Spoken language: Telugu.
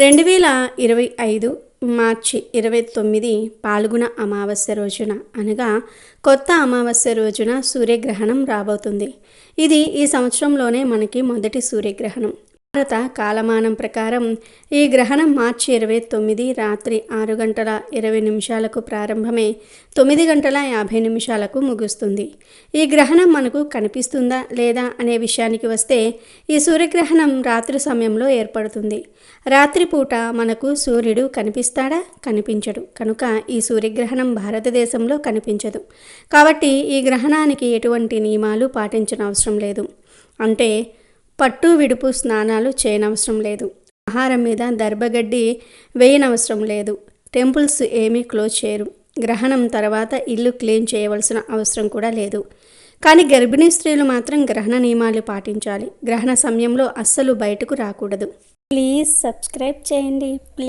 రెండు వేల ఇరవై ఐదు మార్చి ఇరవై తొమ్మిది పాల్గొన అమావాస్య రోజున అనగా కొత్త అమావాస్య రోజున సూర్యగ్రహణం రాబోతుంది. ఇది ఈ సంవత్సరంలోనే మనకి మొదటి సూర్యగ్రహణం. భారత కాలమానం ప్రకారం ఈ గ్రహణం మార్చి ఇరవై తొమ్మిది రాత్రి ఆరు గంటల ఇరవై నిమిషాలకు ప్రారంభమై. తొమ్మిది గంటల యాభై నిమిషాలకు ముగుస్తుంది. ఈ గ్రహణం మనకు కనిపిస్తుందా లేదా అనే విషయానికి వస్తే ఈ సూర్యగ్రహణం రాత్రి సమయంలో ఏర్పడుతుంది. రాత్రిపూట మనకు సూర్యుడు కనిపిస్తాడా? కనిపించడు. కనుక ఈ సూర్యగ్రహణం భారతదేశంలో కనిపించదు. కాబట్టి ఈ గ్రహణానికి ఎటువంటి నియమాలు పాటించిన అవసరం లేదు. అంటే పట్టు విడుపు స్నానాలు చేయనవసరం లేదు. ఆహారం మీద దర్భగడ్డి వేయనవసరం లేదు. టెంపుల్స్ ఏమీ క్లోజ్ చేయరు. గ్రహణం తర్వాత ఇల్లు క్లీన్ చేయవలసిన అవసరం కూడా లేదు. కానీ గర్భిణీ స్త్రీలు మాత్రం గ్రహణ నియమాలు పాటించాలి. గ్రహణ సమయంలో అస్సలు బయటకు రాకూడదు. ప్లీజ్ సబ్స్క్రైబ్ చేయండి. ప్లీజ్